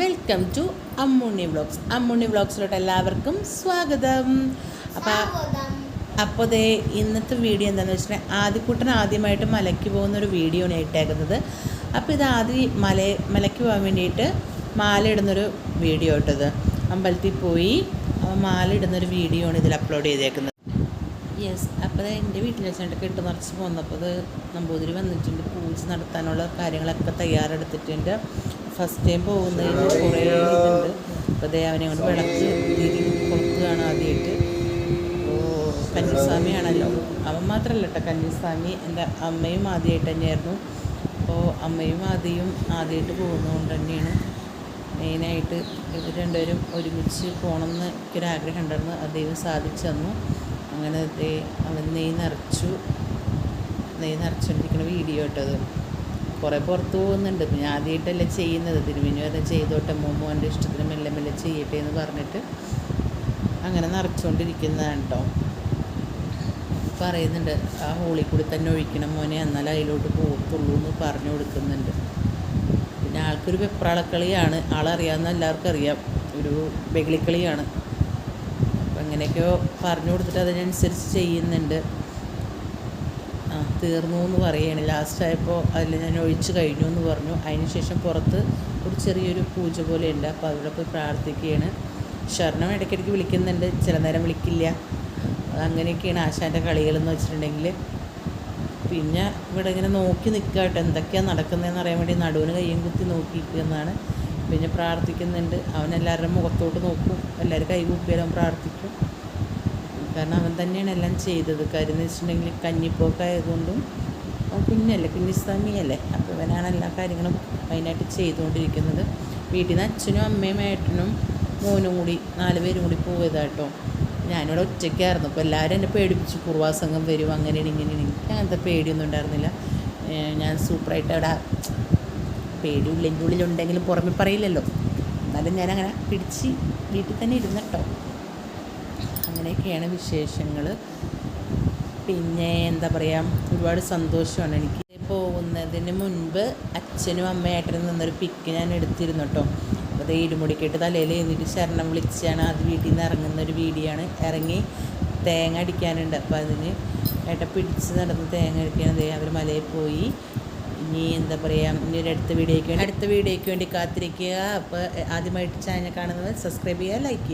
Welcome to Ammunni vlogs Ammunni വ്ളോഗ്സിലോട്ട് എല്ലാവർക്കും സ്വാഗതം. അപ്പോൾ അപ്പോൾ ദേ ഇന്നത്തെ വീഡിയോ എന്താണെന്ന് വെച്ചിട്ടുണ്ടെങ്കിൽ ആദ്യക്കൂട്ടൻ ആദ്യമായിട്ട് മലയ്ക്ക് പോകുന്ന ഒരു വീഡിയോ ആണ് ഇട്ടേക്കുന്നത്. അപ്പോൾ ഇത് ആദ്യം മല മലയ്ക്ക് പോകാൻ വേണ്ടിയിട്ട് മാല ഇടുന്നൊരു വീഡിയോ ഇട്ടത് അമ്പലത്തിൽ പോയി മാല ഇടുന്നൊരു വീഡിയോ ആണ് ഇതിൽ അപ്ലോഡ് ചെയ്തേക്കുന്നത്. യെസ് അപ്പോൾ എന്റെ വീട്ടിൽ വെച്ചിട്ട് കെട്ട് നിറച്ച് പോന്നപ്പോൾ അത് നമ്പൂതിരി വന്നിട്ടുണ്ട്. പൂജ നടത്താനുള്ള കാര്യങ്ങളൊക്കെ തയ്യാറെടുത്തിട്ടുണ്ട്. ഫസ്റ്റ് ടൈം പോകുന്നതിന് കുറേ ഇതുണ്ട്. അപ്പോൾ ദേ കൊണ്ട് വിളക്ക് തിരി കൊടുക്കുകയാണ് ആദ്യമായിട്ട്. അപ്പോൾ കന്നിസ്വാമിയാണല്ലോ അവൻ മാത്രമല്ല കേട്ടോ. കന്നിസ്വാമി എന്റെ അമ്മയും ആദ്യമായിട്ട് തന്നെയായിരുന്നു. അപ്പോൾ അമ്മയും ആദ്യം ആദ്യമായിട്ട് പോകുന്നതുകൊണ്ട് തന്നെയാണ് മെയിനായിട്ട് ഇവർ രണ്ടുപേരും ഒരുമിച്ച് പോകണമെന്ന് എനിക്കൊരാഗ്രഹം ഉണ്ടായിരുന്നു. അത് ദൈവം സാധിച്ചു തന്നു. അങ്ങനെ അവൻ നെയ് നിറച്ചു നെയ് നിറച്ചുകൊണ്ടിരിക്കുന്ന വീഡിയോ ഇട്ടത് കുറേ പുറത്ത് പോകുന്നുണ്ട്. ഞാൻ ആദ്യമായിട്ടല്ലേ ചെയ്യുന്നത്. തിരുമിനി വരെ ചെയ്തോട്ടെ. മോമോന്റെ ഇഷ്ടത്തിന് മെല്ലെ മെല്ലെ ചെയ്യട്ടെ എന്ന് പറഞ്ഞിട്ട് അങ്ങനെ നിറച്ചുകൊണ്ടിരിക്കുന്നതാണ് കേട്ടോ പറയുന്നുണ്ട് ആ ഹോളിൽ കൂടി തന്നെ ഒഴിക്കണം മോനെ. എന്നാൽ അതിലോട്ട് പോകത്തുള്ളൂ എന്ന് പറഞ്ഞു കൊടുക്കുന്നുണ്ട്. പിന്നെ ആൾക്കൊരു വെപ്രാളക്കളിയാണ്. ആളറിയാവുന്ന എല്ലാവർക്കും അറിയാം. ഒരു ബെഗിളിക്കളിയാണ് അപ്പം അങ്ങനെയൊക്കെയോ പറഞ്ഞു കൊടുത്തിട്ട് അതിനനുസരിച്ച് ചെയ്യുന്നുണ്ട്. തീർന്നു എന്ന് പറയുകയാണ്. ലാസ്റ്റ് ആയപ്പോൾ അതിൽ ഞാൻ ഒഴിച്ചു കഴിഞ്ഞു എന്ന് പറഞ്ഞു. അതിന് ശേഷം പുറത്ത് ഒരു ചെറിയൊരു പൂജ പോലെ ഉണ്ട് അപ്പോൾ അവിടെ പോയി പ്രാർത്ഥിക്കുകയാണ്. ശരണം ഇടയ്ക്കിടയ്ക്ക് വിളിക്കുന്നുണ്ട്. ചില നേരം വിളിക്കില്ല. അങ്ങനെയൊക്കെയാണ് ആശാന്റെ കളികളെന്ന് വെച്ചിട്ടുണ്ടെങ്കിൽ പിന്നെ ഇവിടെ ഇങ്ങനെ നോക്കി നിൽക്കുക എന്തൊക്കെയാണ് നടക്കുന്നതെന്ന് അറിയാൻ വേണ്ടി നടുവിന് കയ്യും കുത്തി നോക്കിയിരിക്കുന്നതാണ് പിന്നെ പ്രാർത്ഥിക്കുന്നുണ്ട്. അവൻ എല്ലാവരുടെ മുഖത്തോട്ട് നോക്കും. എല്ലാവരും കൈ കുപ്പിയാലും പ്രാർത്ഥിക്കും. കാരണം അവൻ തന്നെയാണ് എല്ലാം ചെയ്തത്. കാര്യം എന്ന് വെച്ചിട്ടുണ്ടെങ്കിൽ കഞ്ഞിപ്പോക്കായതുകൊണ്ടും കുഞ്ഞല്ലേ കുഞ്ഞിസ്വാമിയല്ലേ. അപ്പോൾ ഇവനാണ് എല്ലാ കാര്യങ്ങളും മെയിനായിട്ട് ചെയ്തുകൊണ്ടിരിക്കുന്നത്. വീട്ടിൽ നിന്ന് അച്ഛനും അമ്മയും ഏട്ടനും മോനും കൂടി നാല് പേരും കൂടി പോയതാട്ടോ. ഞാനിവിടെ ഒറ്റയ്ക്കായിരുന്നു. അപ്പോൾ എല്ലാവരും എന്നെ പേടിപ്പിച്ചു. കുറുവാസംഘം വരും അങ്ങനെയാണ് ഇങ്ങനെയാണ്. എനിക്ക് അങ്ങനത്തെ പേടിയൊന്നും ഉണ്ടായിരുന്നില്ല. ഞാൻ സൂപ്പറായിട്ട് അവിടെ പേടി എന്റെ ഉള്ളിലുണ്ടെങ്കിലും പുറമെ പറയില്ലല്ലോ. എന്നാലും ഞാനങ്ങനെ പിടിച്ച് വീട്ടിൽ തന്നെ ഇരുന്നട്ടോ. അങ്ങനെയൊക്കെയാണ് വിശേഷങ്ങൾ പിന്നെ എന്താ പറയുക ഒരുപാട് സന്തോഷമാണ് എനിക്ക്. പോകുന്നതിന് മുൻപ് അച്ഛനും അമ്മയായിട്ടും നിന്നൊരു പിക്ക് ഞാൻ എടുത്തിരുന്നു കേട്ടോ അപ്പോൾ ഇടുമുടിക്കെട്ട് തലയിൽ എഴുന്നിട്ട് ശരണം വിളിച്ചാണ് അത് വീട്ടിൽ നിന്ന് ഇറങ്ങുന്ന ഒരു വീഡിയോ ആണ് ഇറങ്ങി തേങ്ങ അടിക്കാനുണ്ട്. അപ്പോൾ അതിന് ഏട്ട പിടിച്ച് നടന്ന് തേങ്ങ അടിക്കാനത് അവർ മലയിൽ പോയി. ഇനി എന്താ പറയുക ഇനി ഒരു അടുത്ത വീഡിയോയ്ക്ക് വേണ്ടി അടുത്ത വീഡിയോയ്ക്ക് വേണ്ടി കാത്തിരിക്കുക. അപ്പോൾ ആദ്യമായിട്ട് ചാനൽ കാണുന്നത് സബ്സ്ക്രൈബ് ചെയ്യുക ലൈക്ക് ചെയ്യുക.